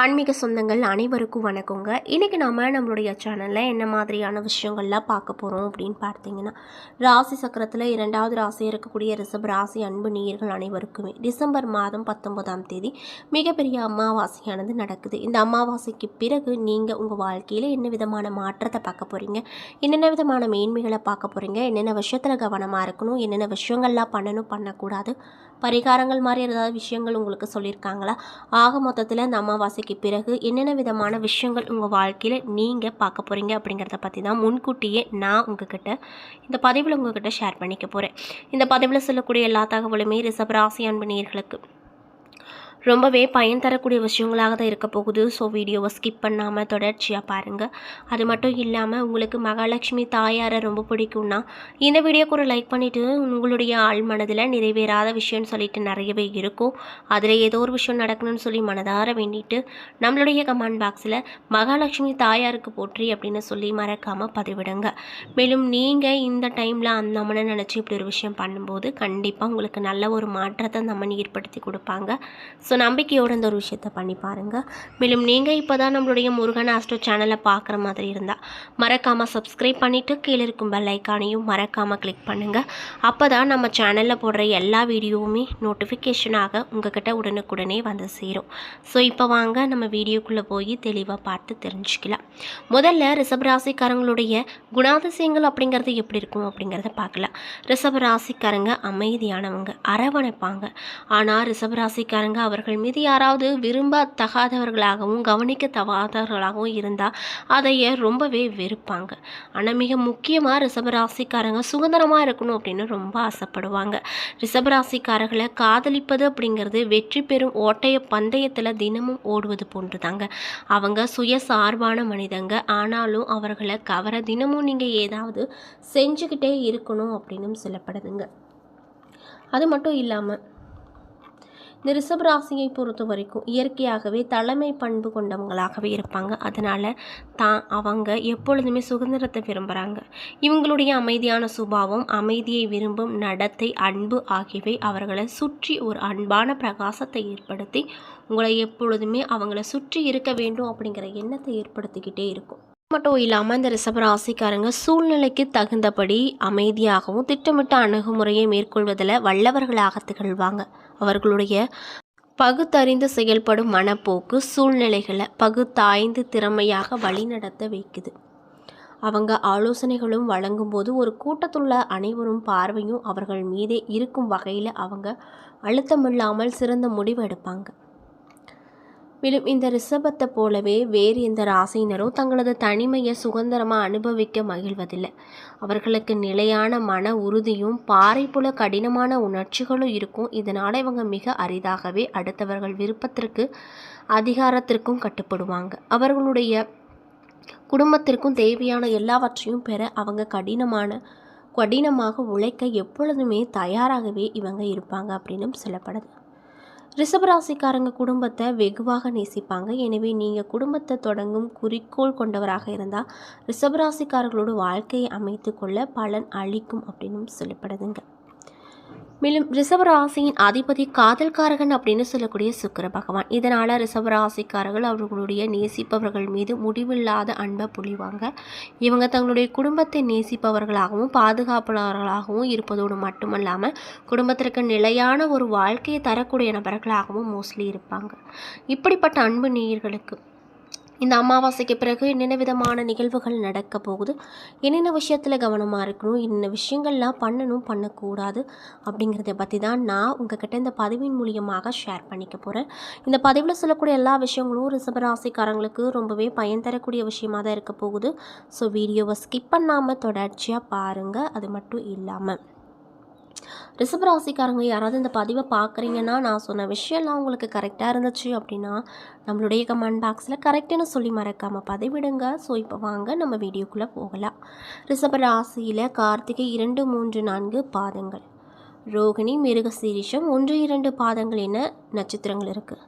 ஆன்மீக சொந்தங்கள் அனைவருக்கும் வணக்கங்க. இன்றைக்கி நம்ம நம்மளுடைய சேனலில் என்ன மாதிரியான விஷயங்கள்லாம் பார்க்க போகிறோம் அப்படின்னு பார்த்தீங்கன்னா ராசி சக்கரத்தில் இரண்டாவது ராசியாக இருக்கக்கூடிய ரிசப் ராசி அன்பு நீர்கள் அனைவருக்குமே டிசம்பர் மாதம் பத்தொன்பதாம் தேதி மிகப்பெரிய அமாவாசையானது நடக்குது. இந்த அமாவாசைக்கு பிறகு நீங்கள் உங்கள் வாழ்க்கையில் என்ன விதமான மாற்றத்தை பார்க்க போகிறீங்க என்னென்ன விதமான மேன்மைகளை பார்க்க போகிறீங்க என்னென்ன விஷயத்தில் கவனமாக இருக்கணும்? என்னென்ன விஷயங்கள்லாம் பண்ணணும் பண்ணக்கூடாது? பரிகாரங்கள் மாதிரி ஏதாவது விஷயங்கள் உங்களுக்கு சொல்லியிருக்காங்களா? ஆக மொத்தத்தில் இந்த அமாவாசைக்கு பிறகு என்னென்ன விதமான விஷயங்கள் உங்கள் வாழ்க்கையில் நீங்கள் பார்க்க போகிறீங்க அப்படிங்கிறத பற்றி தான் முன்கூட்டியே நான் உங்ககிட்ட இந்த பதிவில் உங்ககிட்ட ஷேர் பண்ணிக்க போகிறேன் இந்த பதிவில் சொல்லக்கூடிய எல்லா தகவலுமே ரிசபராசி அன்பு நேர்களுக்கு ரொம்பவே பயன் தரக்கூடிய விஷயங்களாக தான் இருக்க போகுது. ஸோ வீடியோவை ஸ்கிப் பண்ணாமல் தொடர்ச்சியாக பாருங்கள் அது மட்டும் இல்லாமல் உங்களுக்கு மகாலட்சுமி தாயாரை ரொம்ப பிடிக்கும்னா இந்த வீடியோக்கு ஒரு லைக் பண்ணிவிட்டு உங்களுடைய ஆள் மனதில் நிறைவேறாத விஷயம்னு சொல்லிட்டு நிறையவே இருக்கும். அதில் ஏதோ ஒரு விஷயம் நடக்கணும்னு சொல்லி மனதார வேண்டிட்டு நம்மளுடைய கமெண்ட் பாக்ஸில் மகாலட்சுமி தாயாருக்கு போற்றி அப்படின்னு சொல்லி மறக்காமல் பதிவிடுங்க. மேலும் நீங்கள் இந்த டைமில் அந்த அம்மனை நினச்சி இப்படி ஒரு விஷயம் பண்ணும்போது கண்டிப்பாக உங்களுக்கு நல்ல ஒரு மாற்றத்தை அந்த அம்மன் ஏற்படுத்தி கொடுப்பாங்க. ஸோ ஸோ நம்பிக்கையோட இந்த ஒரு விஷயத்த பண்ணி பாருங்கள் மேலும் நீங்கள் இப்போ தான் நம்மளுடைய முருகன் ஆஸ்ட்ரோ சேனலை பார்க்குற மாதிரி இருந்தால் மறக்காமல் சப்ஸ்கிரைப் பண்ணிவிட்டு கீழே இருக்கும் பெல் ஐக்கானையும் மறக்காமல் கிளிக் பண்ணுங்கள் அப்போ தான் நம்ம சேனலில் போடுற எல்லா வீடியோவுமே நோட்டிஃபிகேஷனாக உங்ககிட்ட உடனுக்குடனே வந்து சேரும். ஸோ இப்போ வாங்க நம்ம வீடியோக்குள்ளே போய் தெளிவாக பார்த்து தெரிஞ்சுக்கலாம். முதல்ல ரிஷபராசிக்காரங்களுடைய குணாதிசயங்கள் அப்படிங்கிறது எப்படி இருக்கும் அப்படிங்கிறத பார்க்கலாம். ரிஷபராசிக்காரங்க அமைதியானவங்க அரவணைப்பாங்க. ஆனால் ரிஷபராசிக்காரங்க அவர்கள் மீது யாராவது விரும்பத்தகாதவர்களாகவும் கவனிக்க தகாதவர்களாகவும் இருந்தால் அதையே ரொம்பவே வெறுப்பாங்க. ஆனால் மிக முக்கியமாக ரிஷபராசிக்காரங்க சுதந்திரமாக இருக்கணும் அப்படின்னு ரொம்ப ஆசைப்படுவாங்க. ரிஷபராசிக்காரர்களை காதலிப்பது அப்படிங்கிறது வெற்றி பெறும் ஓட்டைய பந்தயத்தில் தினமும் ஓடுவது போன்று தாங்க அவங்க சுயசார்பான மனிதங்க. ஆனாலும் அவர்களை கவர தினமும் நீங்கள் ஏதாவது செஞ்சுக்கிட்டே இருக்கணும் அப்படின்னு சொல்லப்படுதுங்க. அது மட்டும் இல்லாமல் இந்த ரிஷப ராசியை பொறுத்த வரைக்கும் இயற்கையாகவே தலைமை பண்பு கொண்டவங்களாகவே இருப்பாங்க. அதனால் தான் அவங்க எப்பொழுதுமே சுதந்திரத்தை விரும்புகிறாங்க இவங்களுடைய அமைதியான சுபாவம் அமைதியை விரும்பும் நடத்தை அன்பு ஆகியவை அவர்களை சுற்றி ஒரு அன்பான பிரகாசத்தை ஏற்படுத்தி உங்களை எப்பொழுதுமே அவங்கள சுற்றி இருக்க வேண்டும் அப்படிங்கிற எண்ணத்தை ஏற்படுத்திக்கிட்டே இருக்கும். மட்டும் இல்லாமல் இந்த ரிஷப ராசிக்காரங்க சூழ்நிலைக்கு தகுந்தபடி அமைதியாகவும் திட்டமிட்ட அணுகுமுறையை மேற்கொள்வதில் வல்லவர்களாக திகழ்வாங்க. அவர்களுடைய பகுத்தறிந்து செயல்படும் மனப்போக்கு சூழ்நிலைகளை பகுத்தாய்ந்து திறமையாக வழிநடத்த வைக்குது. அவங்க ஆலோசனைகளும் வழங்கும்போது ஒரு கூட்டத்துள்ள அனைவரும் பார்வையும் அவர்கள் மீதே இருக்கும் வகையில் அவங்க அழுத்தமில்லாமல் சிறந்த முடிவு எடுப்பாங்க. மேலும் இந்த ரிஷபத்தை போலவே வேறு எந்த ராசியினரும் தங்களது தனிமையை சுதந்திரமாக அனுபவிக்க மகிழ்வதில்லை. அவர்களுக்கு நிலையான மன உறுதியும் பாறை போல கடினமான உணர்ச்சிகளும் இருக்கும். இதனால் இவங்க மிக அரிதாகவே அடுத்தவர்கள் விருப்பத்திற்கு அதிகாரத்திற்கும் கட்டுப்படுவாங்க. அவர்களுடைய குடும்பத்திற்கும் தேவையான எல்லாவற்றையும் பெற அவங்க கடினமான கடினமாக உழைக்க எப்பொழுதுமே தயாராகவே இவங்க இருப்பாங்க அப்படின்னும் சொல்லப்படுது. ரிஷபராசிக்காரங்க குடும்பத்தை வெகுவாக நேசிப்பாங்க. எனவே நீங்கள் குடும்பத்தை தொடங்கும் குறிக்கோள் கொண்டவராக இருந்தால் ரிஷபராசிக்காரர்களோட வாழ்க்கையை அமைத்து கொள்ள பலன் அளிக்கும் அப்படின்னும் சொல்லப்படுதுங்க. மேலும் ரிசவராசியின் அதிபதி காதல்காரகன் அப்படின்னு சொல்லக்கூடிய சுக்கர பகவான். இதனால் ரிசவராசிக்காரர்கள் அவர்களுடைய நேசிப்பவர்கள் மீது முடிவில்லாத அன்பை புரிவாங்க இவங்க தங்களுடைய குடும்பத்தை நேசிப்பவர்களாகவும் பாதுகாப்பாளர்களாகவும் இருப்பதோடு மட்டுமல்லாமல் குடும்பத்திற்கு நிலையான ஒரு வாழ்க்கையை தரக்கூடிய நபர்களாகவும் மோஸ்ட்லி இருப்பாங்க. இப்படிப்பட்ட அன்பு நேயர்களுக்கு இந்த அமாவாசைக்கு பிறகு என்னென்ன விதமான நிகழ்வுகள் நடக்க போகுது? என்னென்ன விஷயத்தில் கவனமாக இருக்கணும்? என்னென்ன விஷயங்கள்லாம் பண்ணணும் பண்ணக்கூடாது? அப்படிங்கிறத பற்றி தான் நான் உங்ககிட்ட இந்த பதிவின் மூலியமாக ஷேர் பண்ணிக்க போகிறேன் இந்த பதிவில் சொல்லக்கூடிய எல்லா விஷயங்களும் ரிசபராசிக்காரங்களுக்கு ரொம்பவே பயன் தரக்கூடிய விஷயமாக தான் இருக்க போகுது. ஸோ வீடியோவை ஸ்கிப் பண்ணாமல் தொடர்ச்சியாக பாருங்கள் அது மட்டும் இல்லாமல் ரிசபராசிக்காரங்க யாராவது இந்த பதிவை பார்க்குறீங்கன்னா நான் சொன்ன விஷயம்லாம் உங்களுக்கு கரெக்டாக இருந்துச்சு அப்படின்னா நம்மளுடைய கமெண்ட் பாக்ஸில் கரெக்டுன்னு சொல்லி மறக்காமல் பதிவிடுங்க. ஸோ இப்போ வாங்க நம்ம வீடியோக்குள்ளே போகலாம். ரிசபராசியில் கார்த்திகை இரண்டு மூன்று நான்கு பாதங்கள். ரோகிணி மிருகசீரிஷம் ஒன்று இரண்டு பாதங்கள் என நட்சத்திரங்கள் இருக்குது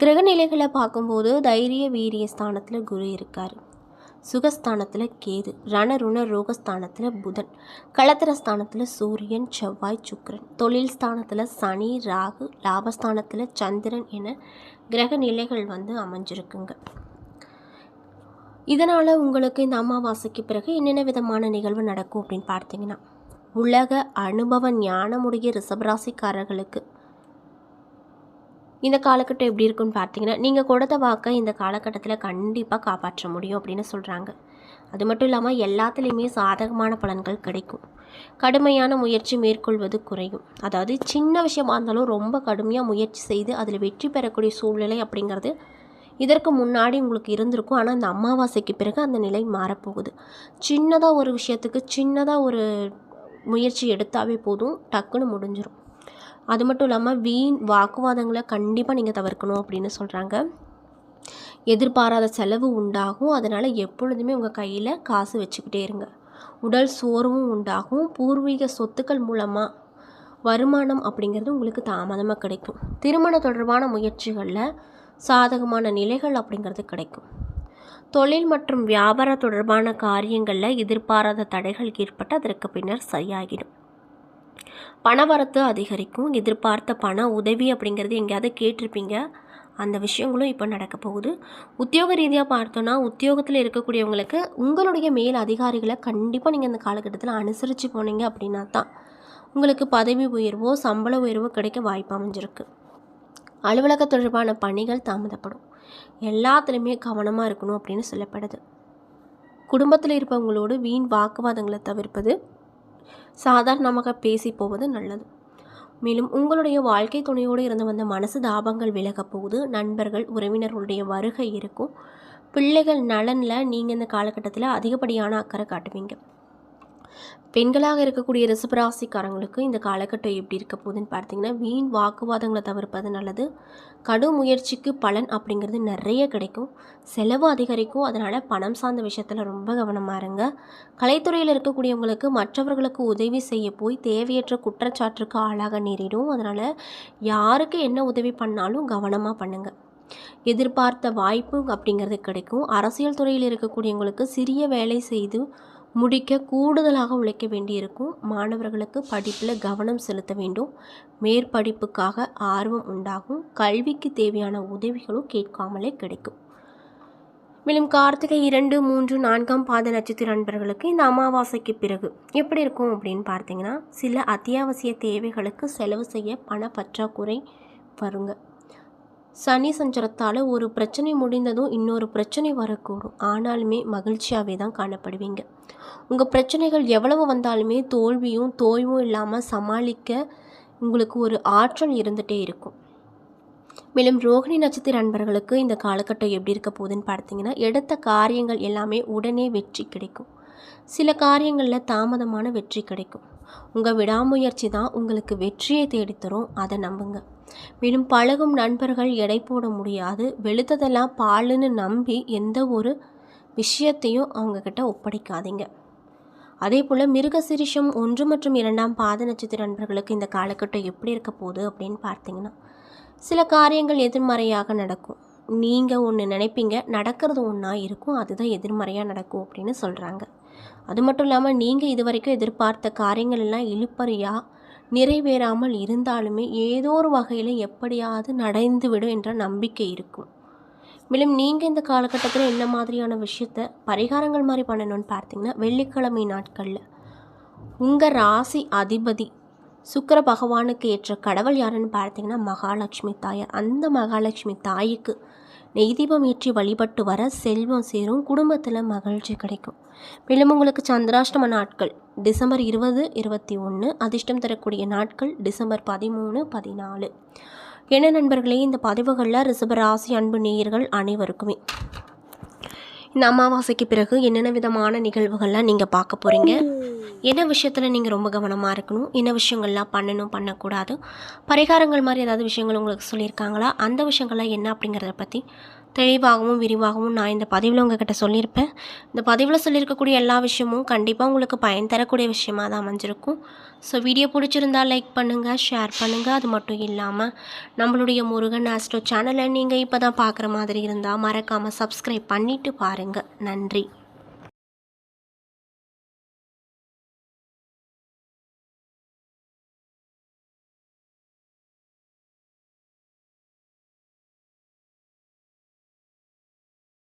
கிரக நிலைகளை பார்க்கும்போது தைரிய வீரிய ஸ்தானத்தில் குரு இருக்கார். சுகஸ்தானத்தில் கேது ரணருண ரோகஸ்தானத்தில் புதன் களத்திர ஸ்தானத்தில் சூரியன் செவ்வாய் சுக்கரன் தொழில் ஸ்தானத்தில் சனி ராகு லாபஸ்தானத்தில் சந்திரன் என கிரக நிலைகள் வந்து அமைஞ்சிருக்குங்க. இதனால் உங்களுக்கு இந்த அமாவாசைக்கு பிறகு என்னென்ன விதமான நிகழ்வு நடக்கும் அப்படின்னு பார்த்தீங்கன்னா உலக அனுபவ ஞானமுடைய ரிஷபராசிக்காரர்களுக்கு இந்த காலகட்டம் எப்படி இருக்குன்னு பார்த்தீங்கன்னா நீங்கள் கொடுத்த வாக்கை இந்த காலகட்டத்தில் கண்டிப்பாக காப்பாற்ற முடியும் அப்படின்னு சொல்கிறாங்க அது மட்டும் இல்லாமல் எல்லாத்துலேயுமே சாதகமான பலன்கள் கிடைக்கும். கடுமையான முயற்சி மேற்கொள்வது குறையும். அதாவது சின்ன விஷயமா இருந்தாலும் ரொம்ப கடுமையாக முயற்சி செய்து அதில் வெற்றி பெறக்கூடிய சூழ்நிலை அப்படிங்கிறது இதற்கு முன்னாடி உங்களுக்கு இருந்திருக்கும். ஆனால் அந்த அமாவாசைக்கு பிறகு அந்த நிலை மாறப்போகுது. சின்னதாக ஒரு விஷயத்துக்கு சின்னதாக ஒரு முயற்சி எடுத்தாவே போதும் டக்குன்னு முடிஞ்சிடும் அது மட்டும் இல்லாமல் வீண் வாக்குவாதங்களை கண்டிப்பாக நீங்கள் தவிர்க்கணும் அப்படின்னு சொல்கிறாங்க எதிர்பாராத செலவு உண்டாகும். அதனால் எப்பொழுதுமே உங்கள் கையில் காசு வச்சுக்கிட்டே இருங்க. உடல் சோர்வும் உண்டாகும். பூர்வீக சொத்துக்கள் மூலமாக வருமானம் அப்படிங்கிறது உங்களுக்கு தாமதமாக கிடைக்கும். திருமண தொடர்பான முயற்சிகளில் சாதகமான நிலைகள் அப்படிங்கிறது கிடைக்கும். தொழில் மற்றும் வியாபார தொடர்பான காரியங்களில் எதிர்பாராத தடைகள் ஏற்பட்டு அதற்கு பின்னர் சரியாகிடும். பணவரத்து அதிகரிக்கும் எதிர்பார்த்த பண உதவி அப்படிங்கிறது எங்கேயாவது கேட்டிருப்பீங்க. அந்த விஷயங்களும் இப்போ நடக்க போகுது. உத்தியோக ரீதியாக பார்த்தோன்னா உத்தியோகத்தில் இருக்கக்கூடியவங்களுக்கு உங்களுடைய மேல் அதிகாரிகளை கண்டிப்பாக நீங்கள் இந்த காலகட்டத்தில் அனுசரித்து போனீங்க அப்படின்னா தான் உங்களுக்கு பதவி உயர்வோ சம்பள உயர்வோ கிடைக்க வாய்ப்பு அமைஞ்சிருக்கு. அலுவலக தொடர்பான பணிகள் தாமதப்படும். எல்லாத்துலேயுமே கவனமாக இருக்கணும் அப்படின்னு சொல்லப்படுது. குடும்பத்தில் இருப்பவங்களோடு வீண் வாக்குவாதங்களை தவிர்ப்பது சாதாரணமாக பேசி போவது நல்லது. மேலும் உங்களுடைய வாழ்க்கை துணையோடு இருந்து வந்த மனசு தாபங்கள் விலகப் போகுது. நண்பர்கள் உறவினர்களுடைய வருகை இருக்கும். பிள்ளைகள் நலனில் நீங்கள் இந்த காலகட்டத்தில் அதிகப்படியான அக்கறை காட்டுவீங்க. பெண்களாக இருக்கக்கூடிய ரிசபராசிக்காரங்களுக்கு இந்த காலகட்டம் எப்படி இருக்க போகுதுன்னு பார்த்தீங்கன்னா வீண் வாக்குவாதங்களை தவிர்ப்பது நல்லது. கடும் முயற்சிக்கு பலன் அப்படிங்கிறது நிறைய கிடைக்கும். செலவு அதிகரிக்கும். அதனால் பணம் சார்ந்த விஷயத்தில் ரொம்ப கவனமாக இருங்க. கலைத்துறையில் இருக்கக்கூடியவங்களுக்கு மற்றவர்களுக்கு உதவி செய்ய போய் தேவையற்ற குற்றச்சாட்டுக்கு ஆளாக நேரிடும். அதனால் யாருக்கு என்ன உதவி பண்ணாலும் கவனமாக பண்ணுங்கள் எதிர்பார்த்த வாய்ப்பு அப்படிங்கிறது கிடைக்கும். அரசியல் துறையில் இருக்கக்கூடியவங்களுக்கு சிறிய வேலை செய்து முடிக்க கூடுதலாக உழைக்க வேண்டியிருக்கும். மாணவர்களுக்கு படிப்பில் கவனம் செலுத்த வேண்டும். மேற்படிப்புக்காக ஆர்வம் உண்டாகும். கல்விக்கு தேவையான உதவிகளும் கேட்காமலே கிடைக்கும். மேலும் கார்த்திகை இரண்டு மூன்று நான்காம் பாத நட்சத்திர நண்பர்களுக்கு இந்த அமாவாசைக்கு பிறகு எப்படி இருக்கும் அப்படின்னு பார்த்தீங்கன்னா சில அத்தியாவசிய தேவைகளுக்கு செலவு செய்ய பண பற்றாக்குறை வருங்க. சனி சஞ்சரத்தால் ஒரு பிரச்சனை முடிந்ததும் இன்னொரு பிரச்சனை வரக்கூடும். ஆனாலுமே மகிழ்ச்சியாகவே தான் காணப்படுவீங்க. உங்கள் பிரச்சனைகள் எவ்வளவு வந்தாலுமே தோல்வியும் தோய்வும் இல்லாமல் சமாளிக்க உங்களுக்கு ஒரு ஆற்றல் இருந்துகிட்டே இருக்கும். மேலும் ரோகிணி நட்சத்திர அன்பர்களுக்கு இந்த காலகட்டம் எப்படி இருக்க போகுதுன்னு பார்த்தீங்கன்னா எடுத்த காரியங்கள் எல்லாமே உடனே வெற்றி கிடைக்கும். சில காரியங்களில் தாமதமான வெற்றி கிடைக்கும். உங்கள் விடாமுயற்சி தான் உங்களுக்கு வெற்றியை தேடித்தரும். அதை நம்புங்க. மேலும் பழகும் நண்பர்கள் எடை போட முடியாது. வெளுத்ததெல்லாம் பாலுன்னு நம்பி எந்த ஒரு விஷயத்தையும் அவங்கக்கிட்ட ஒப்படைக்காதீங்க. அதே போல் மிருகசிரிஷம் ஒன்று மற்றும் இரண்டாம் பாத நட்சத்திர நண்பர்களுக்கு இந்த காலகட்டம் எப்படி இருக்க போகுது அப்படின்னு பார்த்தீங்கன்னா சில காரியங்கள் எதிர்மறையாக நடக்கும். நீங்கள் ஒன்று நினைப்பீங்க நடக்கிறது ஒன்றா இருக்கும் அதுதான் எதிர்மறையாக நடக்கும் அப்படின்னு சொல்கிறாங்க அது மட்டும் இல்லாமல் நீங்கள் இது வரைக்கும் எதிர்பார்த்த காரியங்கள் எல்லாம் இழுப்பறியாக நிறைவேறாமல் இருந்தாலுமே ஏதோ ஒரு வகையில் எப்படியாவது நடந்துவிடும் என்ற நம்பிக்கை இருக்கும். மேலும் நீங்கள் இந்த காலகட்டத்தில் என்ன மாதிரியான விஷயத்த பரிகாரங்கள் மாதிரி பண்ணணும்னு பார்த்தீங்கன்னா வெள்ளிக்கிழமை நாட்களில் உங்கள் ராசி அதிபதி சுக்கர பகவானுக்கு ஏற்ற கடவுள் யாருன்னு பார்த்தீங்கன்னா மகாலட்சுமி தாயார். அந்த மகாலட்சுமி தாய்க்கு நெய் தீபம் ஏற்றி வழிபட்டு வர செல்வம் சேரும் குடும்பத்தில் மகிழ்ச்சி கிடைக்கும். மேலும் உங்களுக்கு சந்திராஷ்டம நாட்கள் டிசம்பர் இருபது இருபத்தி ஒன்று அதிர்ஷ்டம் தரக்கூடிய நாட்கள் டிசம்பர் பதிமூணு பதினாலு. என்ன நண்பர்களே இந்த பதிவுகளில் ரிசபராசி அன்பு நேயர்கள் அனைவருக்குமே இந்த அமாவாசைக்கு பிறகு என்னென்ன விதமான நிகழ்வுகள்லாம் நீங்கள் பார்க்க போகிறீங்க என்ன விஷயத்தில் நீங்கள் ரொம்ப கவனமாக இருக்கணும்? என்ன விஷயங்கள்லாம் பண்ணணும் பண்ணக்கூடாது? பரிகாரங்கள் மாதிரி ஏதாவது விஷயங்கள் உங்களுக்கு சொல்லியிருக்காங்களா? அந்த விஷயங்கள்லாம் என்ன அப்படிங்கிறத பற்றி தெளிவாகவும் விரிவாகவும் நான் இந்த பதிவில் உங்ககிட்ட சொல்லியிருப்பேன். இந்த பதிவில் சொல்லியிருக்கக்கூடிய எல்லா விஷயமும் கண்டிப்பாக உங்களுக்கு பயன் தரக்கூடிய விஷயமாக தான் அமைஞ்சிருக்கும். ஸோ வீடியோ பிடிச்சிருந்தா லைக் பண்ணுங்கள் ஷேர் பண்ணுங்கள் அது மட்டும் இல்லாமல் நம்மளுடைய முருகன் ஆஸ்ட்ரோ சேனலை நீங்கள் இப்போ தான் பார்க்குற மாதிரி இருந்தால் மறக்காமல் சப்ஸ்கிரைப் பண்ணிவிட்டு பாருங்கள் நன்றி.